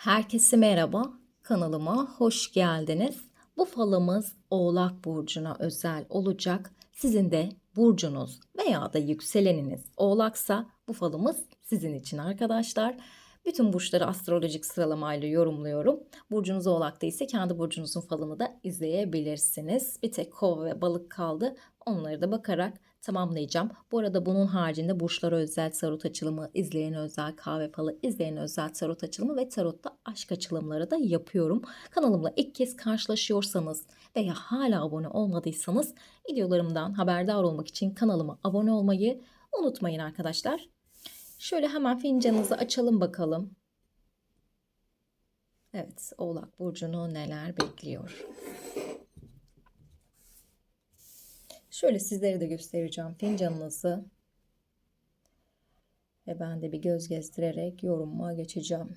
Herkese merhaba, kanalıma hoş geldiniz. Bu falımız Oğlak Burcu'na özel olacak. Sizin de burcunuz veya da yükseleniniz Oğlaksa bu falımız sizin için arkadaşlar. Bütün burçları astrolojik sıralamayla yorumluyorum. Burcunuz Oğlak'ta ise kendi burcunuzun falını da izleyebilirsiniz. Bir tek kova ve balık kaldı. Onları da bakarak tamamlayacağım. Bu arada bunun haricinde burçlara özel tarot açılımı, izleyen özel kahve falı, izleyen özel tarot açılımı ve tarotta aşk açılımları da yapıyorum. Kanalımla ilk kez karşılaşıyorsanız veya hala abone olmadıysanız videolarımdan haberdar olmak için kanalıma abone olmayı unutmayın arkadaşlar. Şöyle hemen fincanınızı açalım bakalım. Evet, Oğlak Burcu'nu neler bekliyor? Şöyle sizlere de göstereceğim fincanınızı. Ve ben de bir göz gezdirerek yorumuma geçeceğim.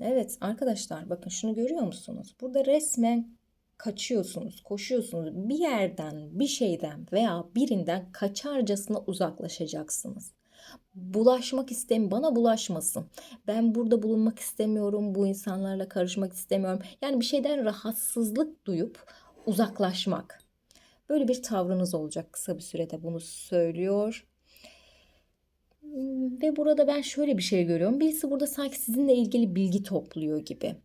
Evet arkadaşlar bakın şunu görüyor musunuz? Burada resmen kaçıyorsunuz, koşuyorsunuz. Bir yerden, bir şeyden veya birinden kaçarcasına uzaklaşacaksınız. Bulaşmak istem, bana bulaşmasın. Ben burada bulunmak istemiyorum, bu insanlarla karışmak istemiyorum. Yani bir şeyden rahatsızlık duyup uzaklaşmak. Böyle bir tavrınız olacak kısa bir sürede bunu söylüyor. Ve burada ben şöyle bir şey görüyorum. Birisi burada sanki sizinle ilgili bilgi topluyor gibi.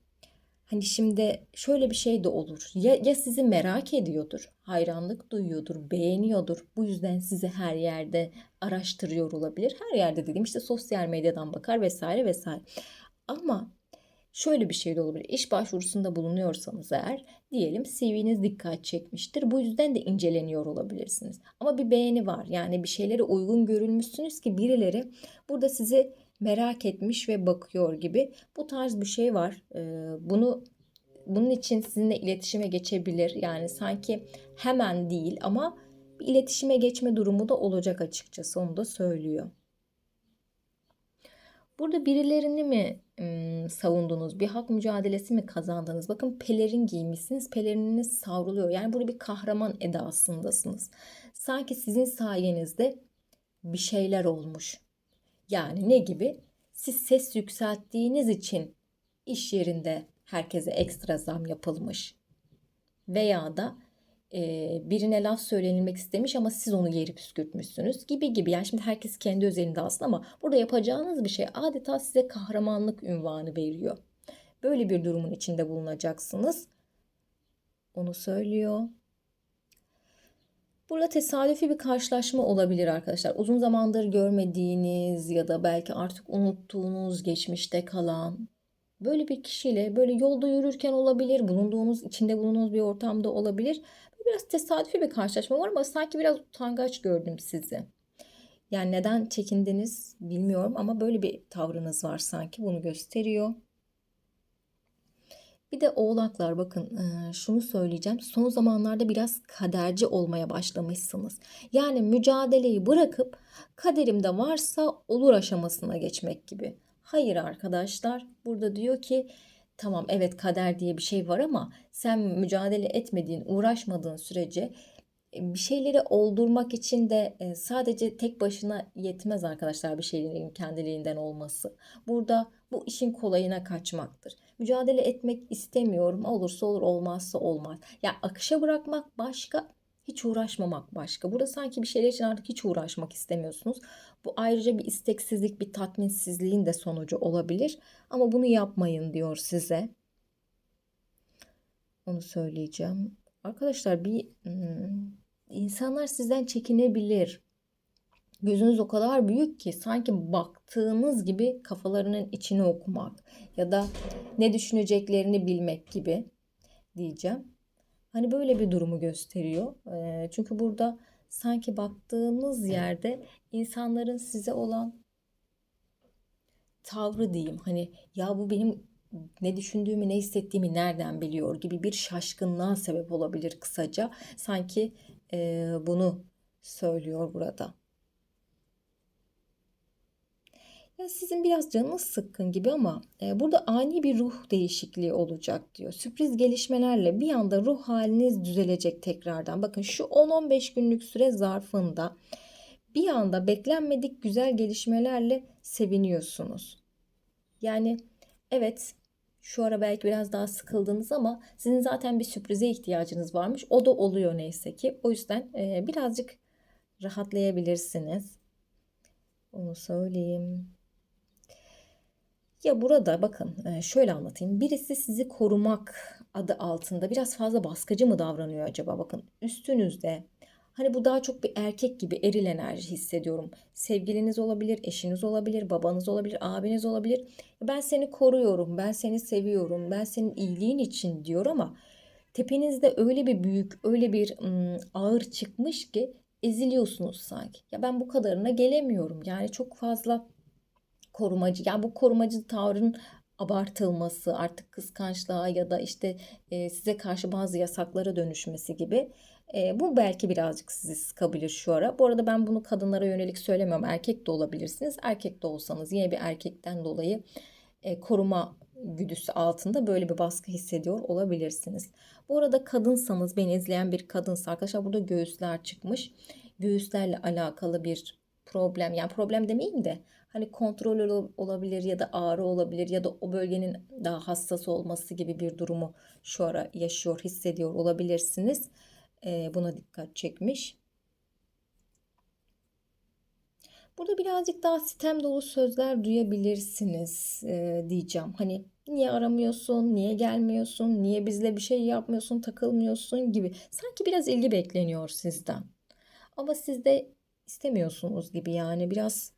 Hani şimdi şöyle bir şey de olur. Ya, ya sizi merak ediyordur, hayranlık duyuyordur, beğeniyordur. Bu yüzden sizi her yerde araştırıyor olabilir. Her yerde dediğim işte sosyal medyadan bakar vesaire vesaire. Ama şöyle bir şey de olabilir. İş başvurusunda bulunuyorsanız eğer diyelim CV'niz dikkat çekmiştir. Bu yüzden de inceleniyor olabilirsiniz. Ama bir beğeni var. Yani bir şeylere uygun görülmüşsünüz ki birileri burada sizi merak etmiş ve bakıyor gibi. Bu tarz bir şey var. Ee, bunu bunun için sizinle iletişime geçebilir. Yani sanki hemen değil ama bir iletişime geçme durumu da olacak açıkçası. Onu da söylüyor. Burada birilerini mi savundunuz? Bir hak mücadelesi mi kazandınız? Bakın pelerin giymişsiniz. Pelerininiz savruluyor. Yani burada bir kahraman edasındasınız. Sanki sizin sayenizde bir şeyler olmuş. Yani ne gibi? Siz ses yükselttiğiniz için iş yerinde herkese ekstra zam yapılmış. Veya da birine laf söylenilmek istemiş ama siz onu yeri püskürtmüşsünüz gibi gibi. Yani şimdi herkes kendi özelinde aslında ama burada yapacağınız bir şey adeta size kahramanlık ünvanı veriyor. Böyle bir durumun içinde bulunacaksınız. Onu söylüyor. Burada tesadüfi bir karşılaşma olabilir arkadaşlar. Uzun zamandır görmediğiniz ya da belki artık unuttuğunuz, geçmişte kalan böyle bir kişiyle böyle yolda yürürken olabilir, bulunduğunuz, içinde bulunduğunuz bir ortamda olabilir. Biraz tesadüfi bir karşılaşma var ama sanki biraz utangaç gördüm sizi. Yani neden çekindiniz bilmiyorum ama böyle bir tavrınız var sanki bunu gösteriyor. Bir de oğlaklar bakın şunu söyleyeceğim. Son zamanlarda biraz kaderci olmaya başlamışsınız. Yani mücadeleyi bırakıp kaderimde varsa olur aşamasına geçmek gibi. Hayır arkadaşlar burada diyor ki tamam evet kader diye bir şey var ama sen mücadele etmediğin, uğraşmadığın sürece bir şeyleri oldurmak için de sadece tek başına yetmez arkadaşlar bir şeylerin kendiliğinden olması. Burada bu işin kolayına kaçmaktır. Mücadele etmek istemiyorum. Olursa olur, olmazsa olmaz. Ya akışa bırakmak başka, hiç uğraşmamak başka. Burada sanki bir şeyler için artık hiç uğraşmak istemiyorsunuz. Bu ayrıca bir isteksizlik, bir tatminsizliğin de sonucu olabilir. Ama bunu yapmayın diyor size. Onu söyleyeceğim. Arkadaşlar bir hmm, insanlar sizden çekinebilir. Gözünüz o kadar büyük ki sanki baktığınız gibi kafalarının içini okumak ya da ne düşüneceklerini bilmek gibi diyeceğim. Hani böyle bir durumu gösteriyor. Çünkü burada sanki baktığınız yerde insanların size olan tavrı diyeyim. Hani ya bu benim ne düşündüğümü, ne hissettiğimi nereden biliyor gibi bir şaşkınlığa sebep olabilir kısaca. Sanki e, bunu söylüyor burada. Ya sizin biraz canınız sıkkın gibi ama e, burada ani bir ruh değişikliği olacak diyor. Sürpriz gelişmelerle bir anda ruh haliniz düzelecek tekrardan. Bakın şu 10-15 günlük süre zarfında bir anda beklenmedik güzel gelişmelerle seviniyorsunuz. Yani Evet, şu ara belki biraz daha sıkıldınız ama sizin zaten bir sürprize ihtiyacınız varmış. O da oluyor neyse ki. O yüzden e, birazcık rahatlayabilirsiniz. Onu söyleyeyim. Ya burada bakın e, şöyle anlatayım. Birisi sizi korumak adı altında biraz fazla baskıcı mı davranıyor acaba? Bakın üstünüzde Hani bu daha çok bir erkek gibi eril enerji hissediyorum. Sevgiliniz olabilir, eşiniz olabilir, babanız olabilir, abiniz olabilir. Ben seni koruyorum, ben seni seviyorum, ben senin iyiliğin için diyor ama tepenizde öyle bir büyük, öyle bir ağır çıkmış ki eziliyorsunuz sanki. Ya ben bu kadarına gelemiyorum. Yani çok fazla korumacı. Yani bu korumacı tavrın abartılması, artık kıskançlığa ya da işte e, size karşı bazı yasaklara dönüşmesi gibi. E, bu belki birazcık sizi sıkabilir şu ara. Bu arada ben bunu kadınlara yönelik söylemiyorum. Erkek de olabilirsiniz. Erkek de olsanız yine bir erkekten dolayı e, koruma güdüsü altında böyle bir baskı hissediyor olabilirsiniz. Bu arada kadınsanız, beni izleyen bir kadınsa arkadaşlar burada göğüsler çıkmış. Göğüslerle alakalı bir problem yani problem demeyeyim de hani kontrol olabilir ya da ağrı olabilir ya da o bölgenin daha hassas olması gibi bir durumu şu ara yaşıyor, hissediyor olabilirsiniz. Ee, buna dikkat çekmiş. Burada birazcık daha sitem dolu sözler duyabilirsiniz e, diyeceğim. Hani niye aramıyorsun, niye gelmiyorsun, niye bizle bir şey yapmıyorsun, takılmıyorsun gibi. Sanki biraz ilgi bekleniyor sizden. Ama siz de istemiyorsunuz gibi yani biraz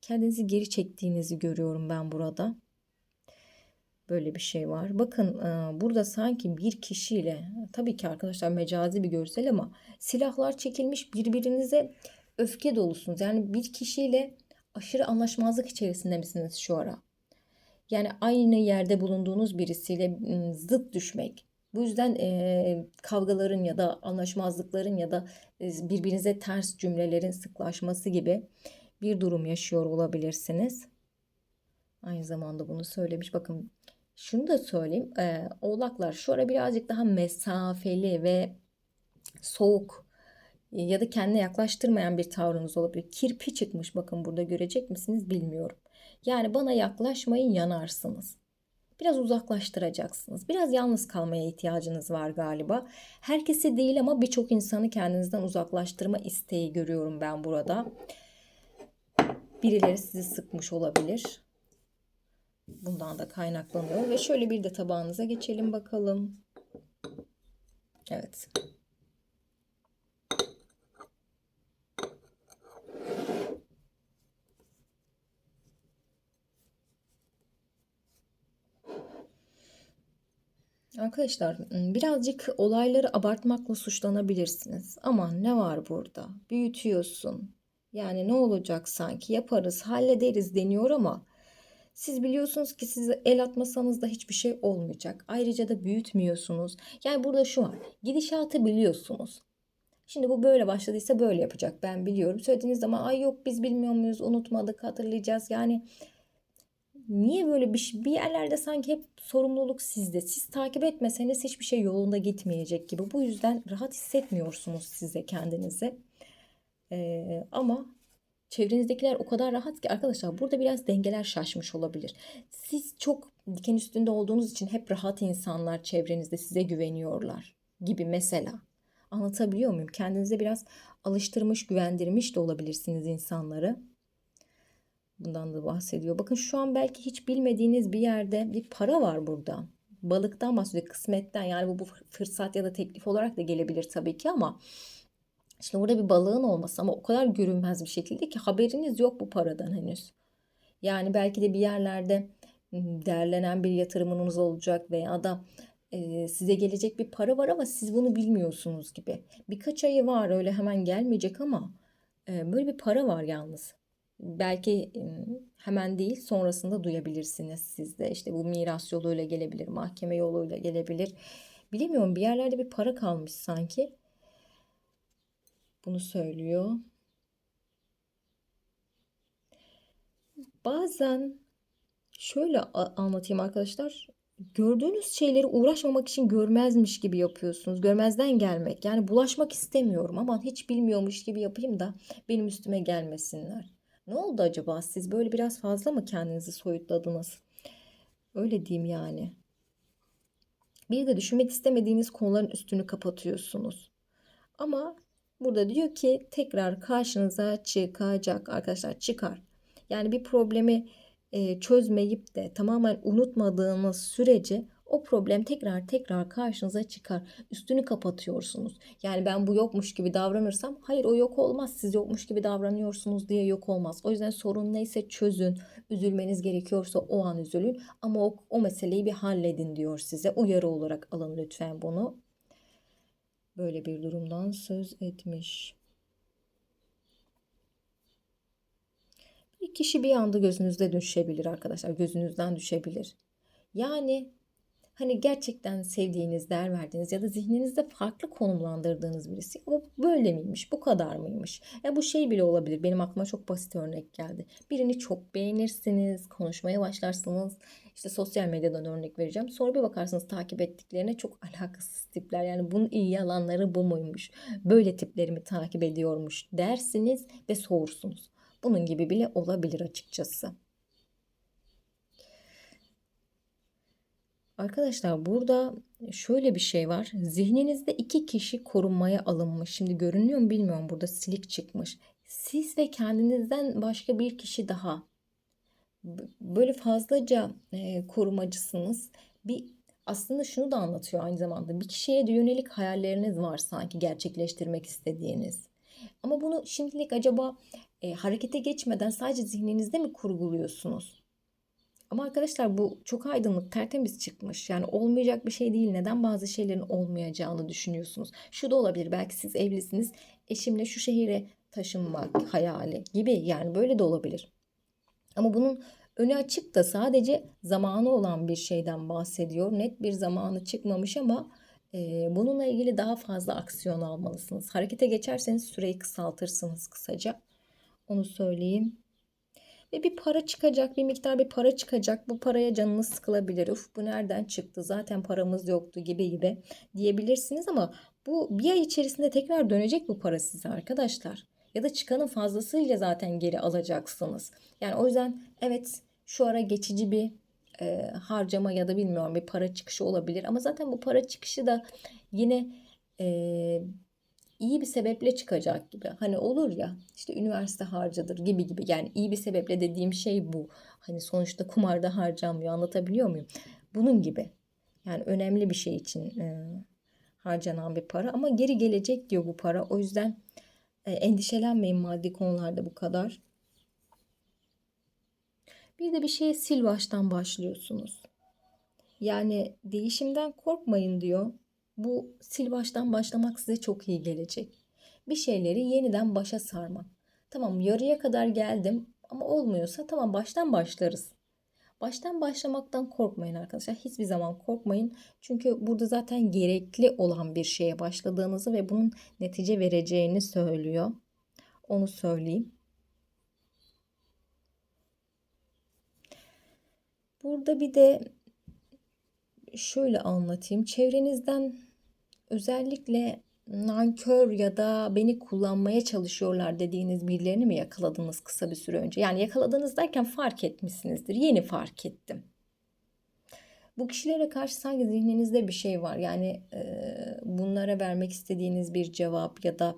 kendinizi geri çektiğinizi görüyorum ben burada. Böyle bir şey var. Bakın burada sanki bir kişiyle tabii ki arkadaşlar mecazi bir görsel ama silahlar çekilmiş birbirinize öfke dolusunuz. Yani bir kişiyle aşırı anlaşmazlık içerisinde misiniz şu ara? Yani aynı yerde bulunduğunuz birisiyle zıt düşmek. Bu yüzden e, kavgaların ya da anlaşmazlıkların ya da birbirinize ters cümlelerin sıklaşması gibi bir durum yaşıyor olabilirsiniz. Aynı zamanda bunu söylemiş. Bakın şunu da söyleyeyim. E, oğlaklar şu ara birazcık daha mesafeli ve soğuk ya da kendine yaklaştırmayan bir tavrınız olabilir. Kirpi çıkmış bakın burada görecek misiniz bilmiyorum. Yani bana yaklaşmayın yanarsınız. Biraz uzaklaştıracaksınız. Biraz yalnız kalmaya ihtiyacınız var galiba. Herkesi değil ama birçok insanı kendinizden uzaklaştırma isteği görüyorum ben burada. Birileri sizi sıkmış olabilir. Bundan da kaynaklanıyor. Ve şöyle bir de tabağınıza geçelim bakalım. Evet. Arkadaşlar birazcık olayları abartmakla suçlanabilirsiniz. Ama ne var burada? Büyütüyorsun. Yani ne olacak sanki yaparız, hallederiz deniyor ama siz biliyorsunuz ki siz el atmasanız da hiçbir şey olmayacak. Ayrıca da büyütmüyorsunuz. Yani burada şu var. Gidişatı biliyorsunuz. Şimdi bu böyle başladıysa böyle yapacak. Ben biliyorum. Söylediğiniz zaman ay yok biz bilmiyor muyuz? Unutmadık, hatırlayacağız. Yani niye böyle bir şey? Bir yerlerde sanki hep sorumluluk sizde. Siz takip etmeseniz hiçbir şey yolunda gitmeyecek gibi. Bu yüzden rahat hissetmiyorsunuz size kendinizi. Ee, ama çevrenizdekiler o kadar rahat ki arkadaşlar burada biraz dengeler şaşmış olabilir. Siz çok diken üstünde olduğunuz için hep rahat insanlar çevrenizde size güveniyorlar gibi mesela. Anlatabiliyor muyum? Kendinize biraz alıştırmış, güvendirmiş de olabilirsiniz insanları. Bundan da bahsediyor. Bakın şu an belki hiç bilmediğiniz bir yerde bir para var burada. Balıktan bahsediyor, kısmetten yani bu, bu fırsat ya da teklif olarak da gelebilir tabii ki ama Şimdi burada bir balığın olması ama o kadar görünmez bir şekilde ki haberiniz yok bu paradan henüz. Yani belki de bir yerlerde değerlenen bir yatırımınız olacak veya da size gelecek bir para var ama siz bunu bilmiyorsunuz gibi. Birkaç ayı var öyle hemen gelmeyecek ama böyle bir para var yalnız. Belki hemen değil sonrasında duyabilirsiniz siz de. İşte bu miras yoluyla gelebilir, mahkeme yoluyla gelebilir. Bilemiyorum bir yerlerde bir para kalmış sanki bunu söylüyor. Bazen şöyle anlatayım arkadaşlar. Gördüğünüz şeyleri uğraşmamak için görmezmiş gibi yapıyorsunuz. Görmezden gelmek. Yani bulaşmak istemiyorum ama hiç bilmiyormuş gibi yapayım da benim üstüme gelmesinler. Ne oldu acaba? Siz böyle biraz fazla mı kendinizi soyutladınız? Öyle diyeyim yani. Bir de düşünmek istemediğiniz konuların üstünü kapatıyorsunuz. Ama burada diyor ki tekrar karşınıza çıkacak arkadaşlar çıkar. Yani bir problemi e, çözmeyip de tamamen unutmadığınız sürece o problem tekrar tekrar karşınıza çıkar. Üstünü kapatıyorsunuz. Yani ben bu yokmuş gibi davranırsam hayır o yok olmaz. Siz yokmuş gibi davranıyorsunuz diye yok olmaz. O yüzden sorun neyse çözün. Üzülmeniz gerekiyorsa o an üzülün. Ama o, o meseleyi bir halledin diyor size. Uyarı olarak alın lütfen bunu. Böyle bir durumdan söz etmiş. Bir kişi bir anda gözünüzde düşebilir arkadaşlar. Gözünüzden düşebilir. Yani hani gerçekten sevdiğiniz, değer verdiğiniz ya da zihninizde farklı konumlandırdığınız birisi. O böyle miymiş, bu kadar mıymış? Ya bu şey bile olabilir. Benim aklıma çok basit örnek geldi. Birini çok beğenirsiniz, konuşmaya başlarsınız. İşte sosyal medyadan örnek vereceğim. Sonra bir bakarsınız takip ettiklerine çok alakasız tipler. Yani bunun iyi yalanları bu muymuş? Böyle tiplerimi takip ediyormuş dersiniz ve soğursunuz. Bunun gibi bile olabilir açıkçası. Arkadaşlar burada şöyle bir şey var. Zihninizde iki kişi korunmaya alınmış. Şimdi görünüyor mu bilmiyorum. Burada silik çıkmış. Siz ve kendinizden başka bir kişi daha. Böyle fazlaca e, korumacısınız. Bir aslında şunu da anlatıyor aynı zamanda. Bir kişiye yönelik hayalleriniz var sanki gerçekleştirmek istediğiniz. Ama bunu şimdilik acaba e, harekete geçmeden sadece zihninizde mi kurguluyorsunuz? Ama arkadaşlar bu çok aydınlık, tertemiz çıkmış. Yani olmayacak bir şey değil. Neden bazı şeylerin olmayacağını düşünüyorsunuz? Şu da olabilir. Belki siz evlisiniz. Eşimle şu şehire taşınmak hayali gibi. Yani böyle de olabilir. Ama bunun önü açık da sadece zamanı olan bir şeyden bahsediyor. Net bir zamanı çıkmamış ama e, bununla ilgili daha fazla aksiyon almalısınız. Harekete geçerseniz süreyi kısaltırsınız kısaca. Onu söyleyeyim. Ve bir para çıkacak, bir miktar bir para çıkacak. Bu paraya canınız sıkılabilir. Uf bu nereden çıktı? Zaten paramız yoktu gibi gibi diyebilirsiniz ama bu bir ay içerisinde tekrar dönecek bu para size arkadaşlar. Ya da çıkanın fazlasıyla zaten geri alacaksınız. Yani o yüzden evet şu ara geçici bir e, harcama ya da bilmiyorum bir para çıkışı olabilir. Ama zaten bu para çıkışı da yine e, iyi bir sebeple çıkacak gibi. Hani olur ya işte üniversite harcadır gibi gibi. Yani iyi bir sebeple dediğim şey bu. Hani sonuçta kumarda harcanmıyor anlatabiliyor muyum? Bunun gibi. Yani önemli bir şey için e, harcanan bir para ama geri gelecek diyor bu para. O yüzden e, endişelenmeyin maddi konularda bu kadar. Bir de bir şeye sil baştan başlıyorsunuz. Yani değişimden korkmayın diyor. Bu sil baştan başlamak size çok iyi gelecek. Bir şeyleri yeniden başa sarmak. Tamam yarıya kadar geldim ama olmuyorsa tamam baştan başlarız. Baştan başlamaktan korkmayın arkadaşlar. Hiçbir zaman korkmayın. Çünkü burada zaten gerekli olan bir şeye başladığınızı ve bunun netice vereceğini söylüyor. Onu söyleyeyim. Burada bir de şöyle anlatayım. Çevrenizden özellikle nankör ya da beni kullanmaya çalışıyorlar dediğiniz birilerini mi yakaladınız kısa bir süre önce? Yani yakaladınız derken fark etmişsinizdir. Yeni fark ettim. Bu kişilere karşı sanki zihninizde bir şey var. Yani e, bunlara vermek istediğiniz bir cevap ya da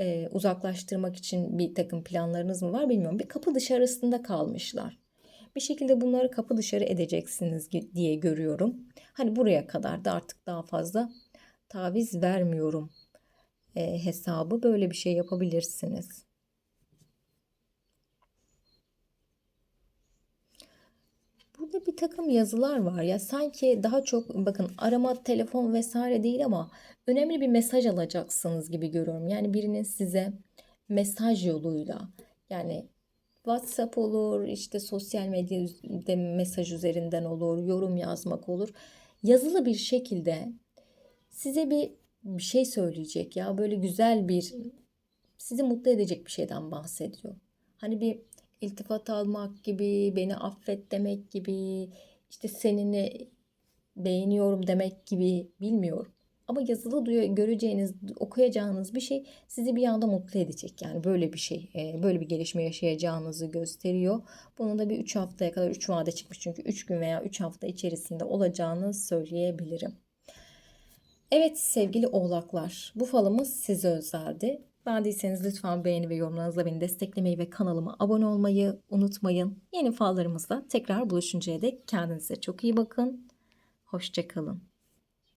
e, uzaklaştırmak için bir takım planlarınız mı var bilmiyorum. Bir kapı dışarısında kalmışlar. Bir şekilde bunları kapı dışarı edeceksiniz diye görüyorum. Hani buraya kadar da artık daha fazla taviz vermiyorum e, hesabı böyle bir şey yapabilirsiniz. Burada bir takım yazılar var ya sanki daha çok bakın arama telefon vesaire değil ama önemli bir mesaj alacaksınız gibi görüyorum. Yani birinin size mesaj yoluyla yani WhatsApp olur, işte sosyal medyada mesaj üzerinden olur, yorum yazmak olur. Yazılı bir şekilde size bir bir şey söyleyecek ya böyle güzel bir sizi mutlu edecek bir şeyden bahsediyor. Hani bir iltifat almak gibi, beni affet demek gibi, işte seninle beğeniyorum demek gibi bilmiyorum. Ama yazılı duyu- göreceğiniz, okuyacağınız bir şey sizi bir anda mutlu edecek. Yani böyle bir şey, e, böyle bir gelişme yaşayacağınızı gösteriyor. Bunun da bir 3 haftaya kadar 3 vade çıkmış çünkü 3 gün veya 3 hafta içerisinde olacağını söyleyebilirim. Evet sevgili oğlaklar, bu falımız size özeldi. Beğendiyseniz lütfen beğeni ve yorumlarınızla beni desteklemeyi ve kanalıma abone olmayı unutmayın. Yeni fallarımızda tekrar buluşuncaya dek kendinize çok iyi bakın. Hoşçakalın.